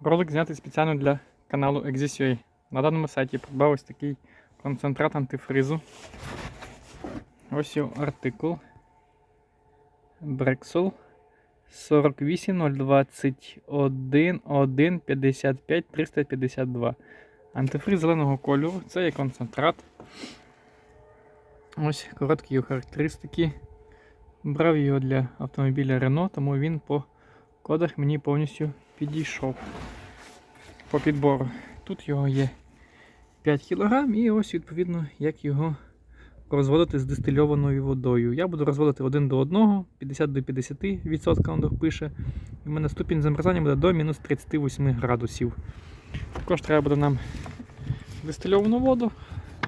Ролик знятий спеціально для каналу Exis.ua. На даному сайті придбав ось такий концентрат антифризу. Ось його артикул. Брексол 48021 1 55 352. Антифриз зеленого кольору. Це є концентрат. Ось короткі його характеристики. Брав його для автомобіля Renault, тому він по кодах мені повністю підійшов по підбору. Тут його є 5 кг і ось відповідно як його розводити з дистильованою водою. Я буду розводити один до одного, 50 до 50% кондор пише. І в мене ступінь замерзання буде до мінус 38 градусів. Також треба буде нам дистильовану воду.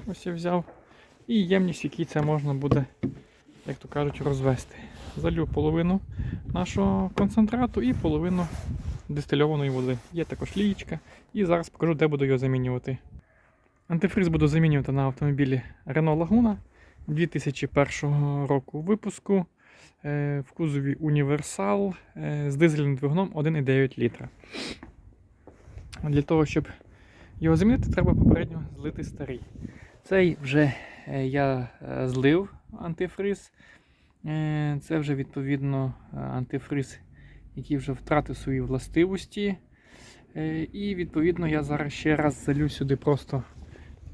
Ось я взяв. І ємність, в якій це можна буде, як то кажуть, розвести. Залю половину нашого концентрату і половину дистильованої води. Є також лієчка. І зараз покажу, де буду його замінювати. Антифриз буду замінювати на автомобілі Renault Laguna 2001 року випуску е, в кузові Універсал е, з дизельним двигуном 1,9 літра. Для того, щоб його замінити, треба попередньо злити старий. Цей вже е, я злив антифриз. Е, Це вже відповідно е, антифриз, який вже втратив свої властивості. Е, І відповідно я зараз ще раз залю сюди просто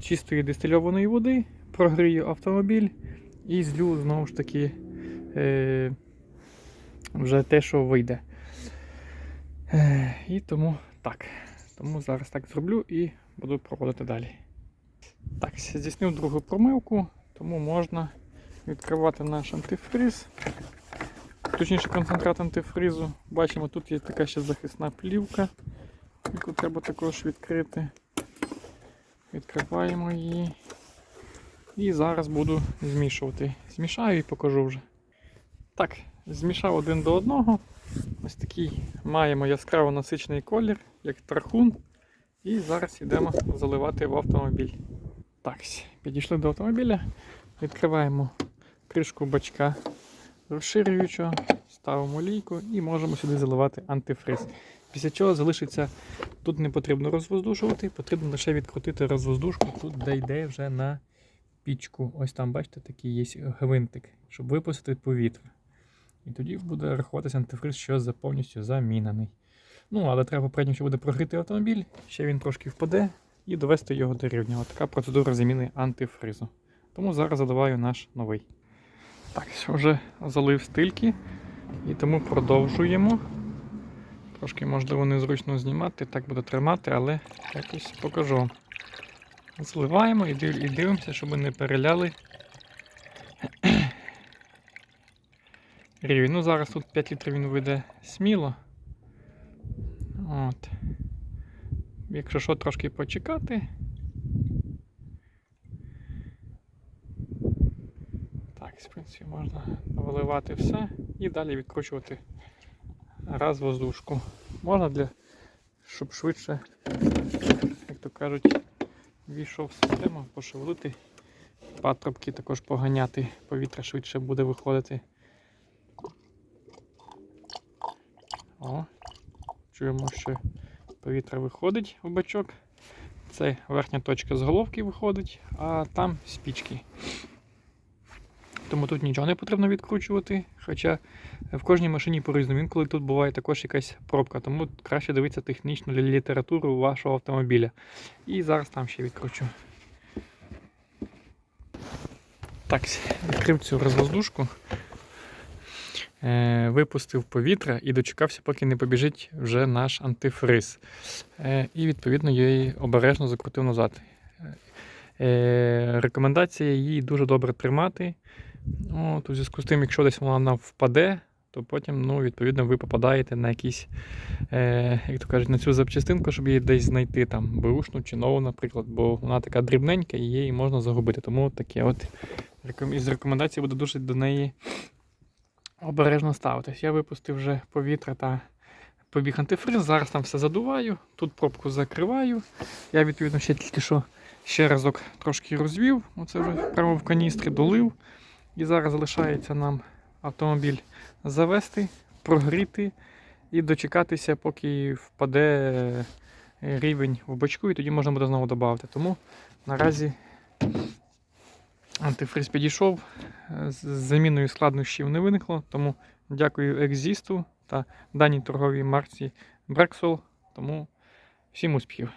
чистої дистильованої води, прогрію автомобіль і злю знову ж таки вже те, що вийде. І тому так. Тому зараз так зроблю і буду проводити далі. Так, здійснив другу промивку, тому можна відкривати наш антифриз. Точніше концентрат антифризу. Бачимо, тут є така ще захисна плівка, яку треба також відкрити. Відкриваємо її. І зараз буду змішувати. Змішаю і покажу вже. Так, змішав один до одного. Ось такий маємо яскраво насичений колір, як трахун. І зараз йдемо заливати в автомобіль. Так, підійшли до автомобіля. Відкриваємо кришку бачка розширюючого, ставимо лійку і можемо сюди заливати антифриз. Після чого залишиться, тут не потрібно розвоздушувати, потрібно лише відкрутити розвоздушку, тут де йде вже на пічку. Ось там, бачите, такий є гвинтик, щоб випустити повітря. І тоді буде рахуватися антифриз, що за повністю замінений. Ну, але треба попередньо, що буде прогріти автомобіль, ще він трошки впаде і довести його до рівня. Ось така процедура заміни антифризу. Тому зараз заливаю наш новий. Так, все, вже залив стильки і тому продовжуємо. Трошки, можливо, незручно знімати, так буде тримати, але якось покажу. Зливаємо і дивимося, щоб не переляли рівень. Ну, зараз тут 5 літрів він вийде сміло. От. Якщо що, трошки почекати. В принципі, можна виливати все і далі відкручувати раз воздушку. Можна для, щоб швидше, як то кажуть, війшов в систему, пошевелити. Патрубки також поганяти, повітря швидше буде виходити. О, чуємо, що повітря виходить в бачок. Це верхня точка з головки виходить, а там спічки. Тому тут нічого не потрібно відкручувати. Хоча в кожній машині по-різному. Інколи тут буває також якась пробка, тому краще дивитися технічну літературу вашого автомобіля. І зараз там ще відкручу. Так, відкрив цю розвоздушку, е, випустив повітря і дочекався, поки не побіжить вже наш антифриз. Е, і відповідно я її обережно закрутив назад. Е, рекомендація її дуже добре тримати. От, у зв'язку з тим, якщо десь вона впаде, то потім, ну, відповідно, ви попадаєте на якісь, е, як то кажуть, на цю запчастинку, щоб її десь знайти, там, беушну чи нову, наприклад, бо вона така дрібненька і її можна загубити. Тому таке от із рекомендацій буде дуже до неї обережно ставитись. Я випустив вже повітря та побіг антифриз, зараз там все задуваю, тут пробку закриваю. Я відповідно ще тільки що ще разок трошки розвів, оце вже прямо в каністрі долив. І зараз залишається нам автомобіль завести, прогріти і дочекатися, поки впаде е, рівень в бачку, і тоді можна буде знову додати. Тому наразі антифриз підійшов, е, з заміною складнощів не виникло, тому дякую Екзісту та даній торговій марці Брексол. Тому всім успіхів.